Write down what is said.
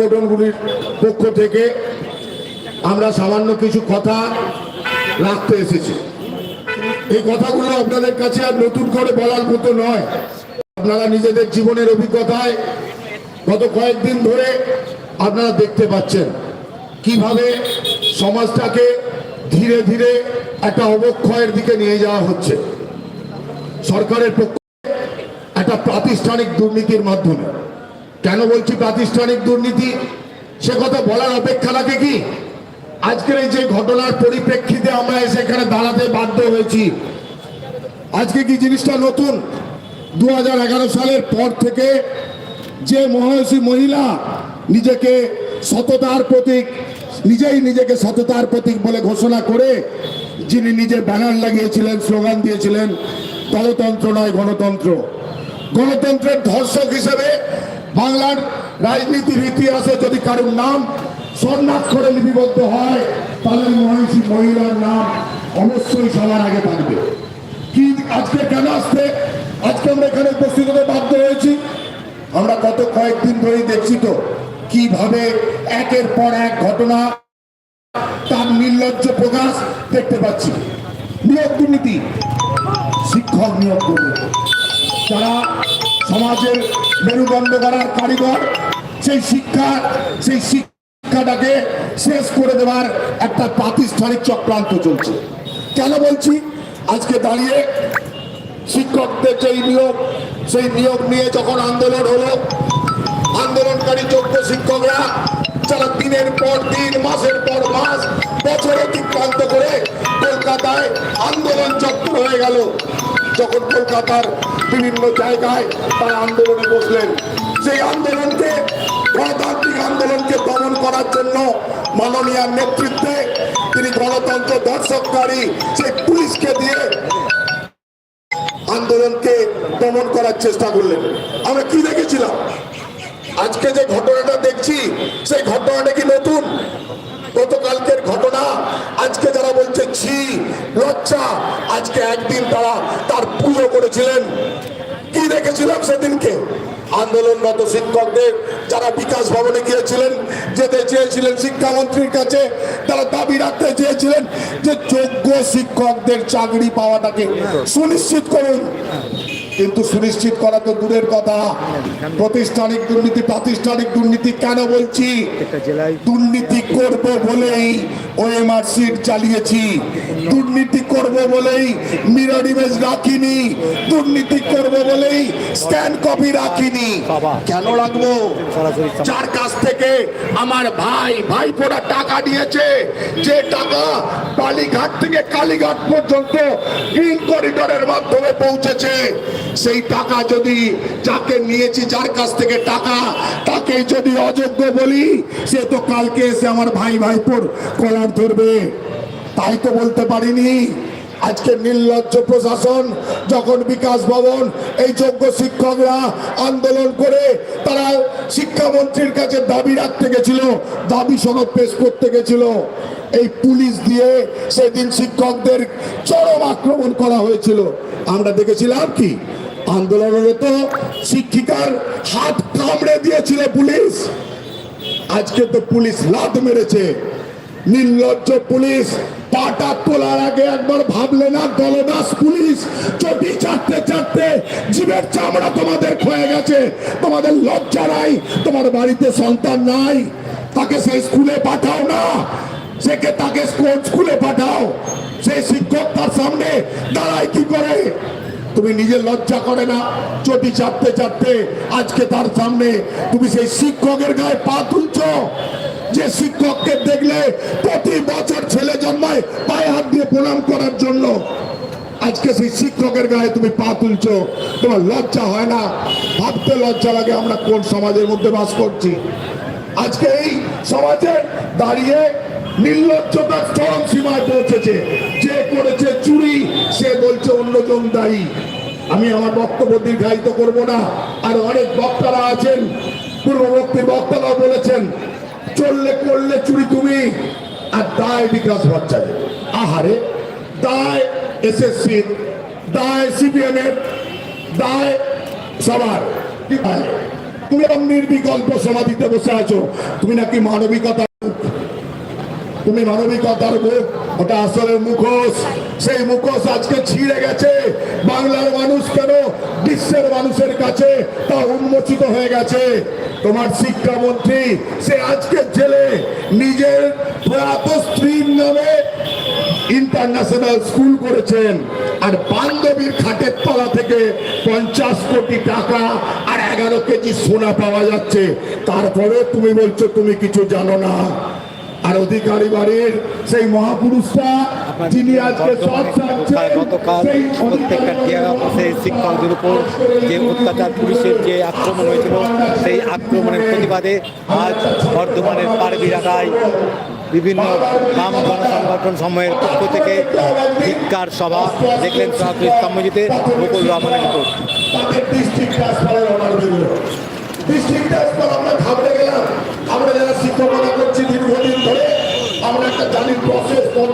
সংগঠনগুলির পক্ষ থেকে আমরা সামান্য কিছু কথা রাখতে এসেছি। এই কথাগুলো আপনাদের কাছে আর নতুন করে বলার মতো নয়। আপনারা নিজেদের জীবনের অভিজ্ঞতায় গত কয়েকদিন ধরে আপনারা দেখতে পাচ্ছেন কীভাবে সমাজটাকে ধীরে ধীরে একটা অবক্ষয়ের দিকে নিয়ে যাওয়া হচ্ছে। সরকারের পক্ষে একটা প্রাতিষ্ঠানিক দুর্নীতির মাধ্যমে। কেন বলছি প্রাতিষ্ঠানিক দুর্নীতি? সে কথা বলার অপেক্ষা রাখে কি? আজকের এই যে ঘটনার পরিপ্রেক্ষিতে আমরা এসে এখানে দাঁড়াতে বাধ্য হয়েছি। আজকে কি জিনিসটা নতুন? দুহাজার এগারো সালের পর থেকে যে মহায়সী মহিলা নিজেকে সততার প্রতীক, নিজেই নিজেকে সততার প্রতীক বলে ঘোষণা করে যিনি নিজে ব্যানার লাগিয়েছিলেন, স্লোগান দিয়েছিলেন, গণতন্ত্র নয় গণতন্ত্র। গণতন্ত্রের ধর্ষক হিসেবে বাংলার রাজনীতির ইতিহাসে যদি কারোর নাম স্বর্ণাক্ষরে লিপিবদ্ধ হয়, তাহলে মহিষী মহিলার নাম অবশ্যই সবার আগে থাকবে। কি আজকে কেন আসতে আজকে আমরা এখানে উপস্থিত হতে বাধ্য হয়েছি। আমরা গত কয়েকদিন ধরেই দেখছি তো, কীভাবে একের পর এক ঘটনা তার নির্লজ্জ প্রকাশ দেখতে পাচ্ছি। নিয়োগ দুর্নীতি, শিক্ষক নিয়োগ দুর্নীতি। যারা সমাজের মেরুদণ্ড করার কারিগর, সেই শিক্ষা, সেই শিক্ষাটাকে শেষ করে দেওয়ার একটা প্রাতিষ্ঠানিক চক্রান্ত চলছে। কেন বলছি? আজকে দাঁড়িয়ে শিক্ষকদের যেই নিয়োগ, সেই নিয়োগ নিয়ে যখন আন্দোলন হলো, আন্দোলনকারী যোগ্য শিক্ষকরা যারা দিনের পর দিন, মাসের পর মাস, বছর অতিক্রান্ত করে কলকাতায় আন্দোলন চক্র হয়ে গেল। যখন কলকাতার বিভিন্ন জায়গায় তারা আন্দোলনে বসলেন। সেই আন্দোলনকে, গণতান্ত্রিক আন্দোলনকে দমন করার জন্য মাননীয় নেতৃত্বে তিনি গণতন্ত্র দর্শককারী সেই পুলিশকে দিয়ে আন্দোলনকে দমন করার চেষ্টা করলেন। আমরা কি দেখেছিলাম? আজকে যে ঘটনাটা দেখছি, সেই ঘটনাটা কি নতুন? গতকালকের ঘটনা, আজকে যারা বলছে, ছি, লজ্জা, আজকে একদিন তারা তার পুজো করেছিলেন। দেখেছিলাম সেদিনকে। আন্দোলনরত শিক্ষকদের যারা বিকাশ ভবনে গিয়েছিলেন, যেতে চেয়েছিলেন শিক্ষামন্ত্রীর কাছে, তারা দাবি রাখতে চেয়েছিলেন যে যোগ্য শিক্ষকদের চাকরি পাওয়াটাকে সুনিশ্চিত করুন। কিন্তু সুনিশ্চিত করা তো দূরের কথা। প্রতিষ্ঠানিক দুর্নীতি, প্রাতিষ্ঠানিক দুর্নীতি কেন বলছি? দুর্নীতি করব বলেই ওএমআর সিট চালিয়েছি। দুর্নীতি করব বলেই মিরর ইমেজ রাখিনি দুর্নীতি করব বলেই স্ক্যান কপি রাখিনি। কেন রাখব? যার কাছ থেকে আমার ভাই ভাইপোরা টাকা নিয়েছে যে টাকা বালিঘাট থেকে কালীঘাট পর্যন্ত গ্রিন করিডোরের মাধ্যমে পৌঁছেছে সেই টাকা যদি যাকে নিয়েছি যার কাছ থেকে টাকা তাকে যদি অযোগ্য বলি সে তো কালকে এসে আমার ভাই ভাইপোর কলার ধরবে। তাই তো বলতে পারিনি। আজকে নির্লজ্জ প্রশাসন, যখন বিকাশ ভবন, এই যোগ্য শিক্ষকরা আন্দোলন করে তারা শিক্ষামন্ত্রীর কাছে দাবি রাখতে গেছিল, দাবি সনদ পেশ করতে গেছিল। এই পুলিশ দিয়ে সেদিন শিক্ষকদের চরম আক্রমণ করা হয়েছিল। আমরা দেখেছিলাম কি? আন্দোলনরত শিক্ষিকার হাত কামড়ে দিয়েছিল পুলিশ। আজকে তো পুলিশ লাত মেরেছে। নির্লজ্জ পুলিশ, পাটা তোলার আগে একবার ভাবলে না, দলদাস পুলিশ। চটি চাটতে চাটতে জীবের চামড়া তোমাদের ক্ষয়ে গেছে, তোমাদের লজ্জা নাই, তোমার বাড়িতে সন্তান নাই, তাকে সেই স্কুলে পাঠাও না। সেকে তাকে স্কুলে পাঠাও। সেই শিক্ষক তার সামনে দাঁড়ায় কি করে? তুমি নিজে লজ্জা করে না? চটি চাপতে চাপতে আজকে তার সামনে তুমি সেই শিক্ষকের গায়ে পা তুলছো যে শিক্ষককে দেখলে প্রতি বছর ছেলে জন্মায়, পায়ে হাত দিয়ে প্রণাম করার জন্য। আজকে সেই শিক্ষকের গায়ে তুমি পা তুলছো। তোমার লজ্জা হয় না? ভাবতে লজ্জা লাগে আমরা কোন সমাজের মধ্যে বাস করছি। আজকে এই সমাজে দাঁড়িয়ে নির্লজ্জতার চরম সীমায় পৌঁছেছে। যে করেছে চুরি, সে বলছে অন্যজন দায়ী। আমি আমার বক্তব্য দীর্ঘায়িত করব না। আর অনেক বক্তারা আছেন। পূর্ববর্তী বক্তারাও বলেছেন চললে করলে চুরি তুমি আর দায় বিকাশ ভট্টাচার্য আহারে, দায় এসএসসি, দায় সিপিএম এর দায় সবার। তুমি নির্বিকল্প সমাধিতে বসে আছো, তুমি নাকি মানবিকতা তুমি মানবিকতার মুখ, ওটা আসলে মুখোশ। সেই মুখোশ আজকে ছিঁড়ে গেছে। বাংলার মানুষ কেন বিশ্বের মানুষের কাছে তা উন্মোচিত হয়ে গেছে। তোমার শিক্ষামন্ত্রী, সে আজকে জেলে নিজের প্রয়াত স্ত্রীর নামে ইন্টারন্যাশনাল স্কুল করেছেন। আর বান্ধবীর খাটের তলা থেকে পঞ্চাশ কোটি টাকা আর এগারো কেজি সোনা পাওয়া যাচ্ছে। তারপরে তুমি বলছো, তুমি কিছু জানো না। আর অধিকারী বাড়ির সেই মহাপুরুষটা যিনি আজকে গতকাল সেই প্রত্যেকটা টিয়া শিক্ষকদের উপর যে অত্যাচার পুলিশের যে আক্রমণ হয়েছিল সেই আক্রমণের প্রতিবাদে আজ বর্ধমানের পারবি এলাকায় বিভিন্ন গণসংগঠন সময়ের পক্ষ থেকে ভিক্ষার সভা দেখলেন স্তম্ভজিতে মুকুল রহমানের রিপোর্ট ঘাবড়ে গেলাম। আমরা যারা শিক্ষকতা জানি প্রসেস